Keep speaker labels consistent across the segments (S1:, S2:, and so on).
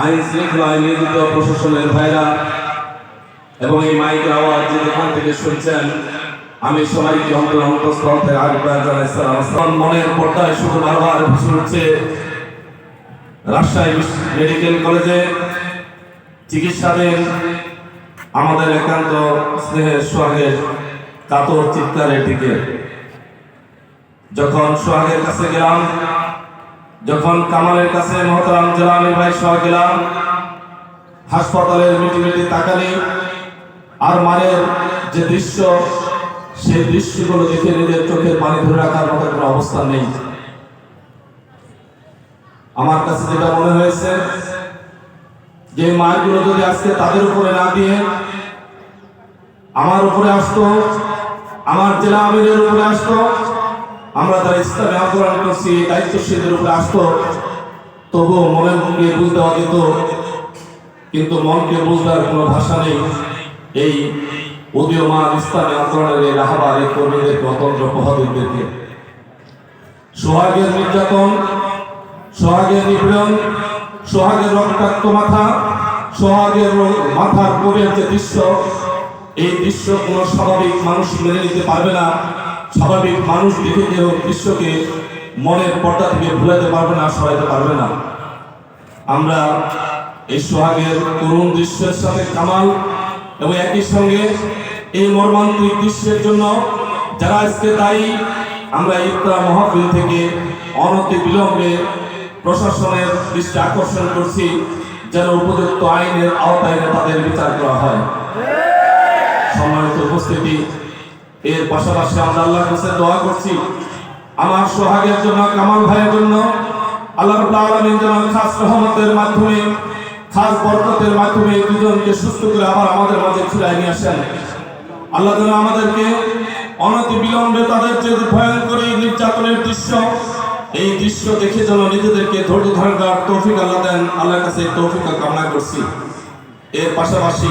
S1: আইন শৃঙ্খলা নিয়োজিত প্রশাসনের ভাইরা এবং এই মাইকের আওয়াজ যে যেখান থেকে শুনছেন, আমি সবাইকে অন্তর অন্তঃস্থল থেকে আগ্রহ জানাই, সালাম আসসালাম। মনের পর্দায় শুধু বারবার ভেসে উঠছে রাজশাহী মেডিকেল কলেজে চিকিৎসাধীন আমাদের একান্ত স্নেহের, সোহাগের কাতর চিৎকারের দিকে যখন সোহাগের কাছে গেলাম যখন কামালের কাছে মহতারাম জেলামি ভাই সহ গেলাম, হাসপাতালের মিটি মিটি তাকালি আর মায়ের যে দৃশ্য, সেই দৃশ্যগুলো দেখে নিজের চোখের পানি ধরে রাখার মতো কোনো অবস্থা নেই। আমার কাছে যেটা মনে হয়েছে, যে মায়েরগুলো যদি আজকে তাদের উপরে না দিয়ে আমার উপরে আসতো, আমার জেলা আমিরের উপরে আসতো আমরা যারা ইসলামে আন্দোলন করছি, দায়িত্বশীলদের উপরে আসতো, তবুও মনের মুখে বুঝ দেওয়া যেত। কিন্তু মনকে বুঝবার কোনো ভাষা নেই। এই উদীয়মান ইসলামী আন্দোলনের এই রাহাবার এই কর্মীদেরকে, অতন্ত্র প্রভাবীদেরকে সোহাগের নির্যাতন, সোহাগের নিপীড়ন, সোহাগের রক্তাক্ত মাথা, সোহাগের মাথার কোরের যে দৃশ্য, এই দৃশ্য কোনো স্বাভাবিক মানুষ মেনে নিতে পারবে না। স্বাভাবিক মানুষ দেখে কেউ দৃশ্যকে মনের পর্দা থেকে ভুলাতে পারবে না, সরাইতে পারবে না। আমরা এই সোহাগের করুণ দৃশ্যের সাথে কামাল এবং একই সঙ্গে এই মর্মান্তিক দৃশ্যের জন্য যারা আজকে দায়ী, আমরা ইফতার মহাফিল থেকে অনতি বিলম্বে প্রশাসনের দৃষ্টি আকর্ষণ করছি, যেন উপযুক্ত আইনের আওতায় তাদের বিচার করা হয়। সম্মানিত উপস্থিতি এর পাশাপাশি আমরা আল্লাহর কাছে দোয়া করছি। আমার সোহাগের জন্য, কামাল ভাইয়ের জন্য, আল্লাহ রাব্বুল আলামিন যেন খাস রহমতের মাধ্যমে, খাস বরকতের মাধ্যমে দুজনকে সুস্থ করে আবার আমাদের মাঝে ফিরাই নিয়ে আসেন। আল্লাহ যেন আমাদেরকে অনতি বিলম্বে তাদের যে ভয়ঙ্কর নির্যাতনের দৃশ্য, এই দৃশ্য দেখে যেন নিজেদেরকে ধৈর্য ধারণ করার তৌফিক আল্লাহ দেন। আল্লাহর কাছে তৌফিক কামনা করছি। এর পাশাপাশি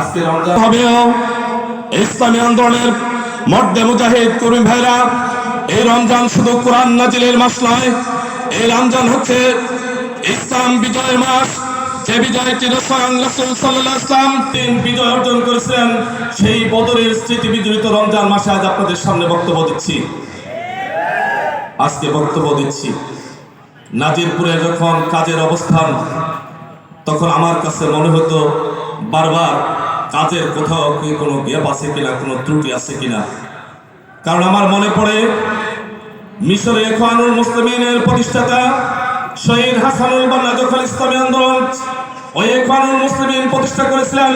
S1: আজকে রমজান
S2: ইসলামী আন্দোলনের মর্দে মুজাহিদ কর্মী ভাইরা, এই রমজান শুধু কোরআন নাজিলের মাস নয়, এই রমজান হচ্ছে ইসলাম বিজয়ের মাস। যে বিজয় স্বয়ং রাসূল আলাইহি ওয়াসাল্লাম
S1: বিজয় অর্জন করেছেন সেই বদরের স্মৃতি বিজড়িত রমজান মাসে আজ আপনাদের সামনে বক্তব্য দিচ্ছি। আজকে বক্তব্য দিচ্ছি, নাজিরপুরে যখন কাজের অবস্থান, তখন আমার কাছে মনে হতো বারবার কাজের কোথাও কি কোনো গ্যাপ আছে কিনা, কোনো ত্রুটি আছে কিনা? কারণ আমার মনে পড়ে, মিশরে এখওয়ানুল মুসলিমিনের প্রতিষ্ঠাতা শহীদ হাসানুল বান্না যখন ইসলামী আন্দোলন ওই এখওয়ানুল মুসলিমিন প্রতিষ্ঠা করেছিলেন।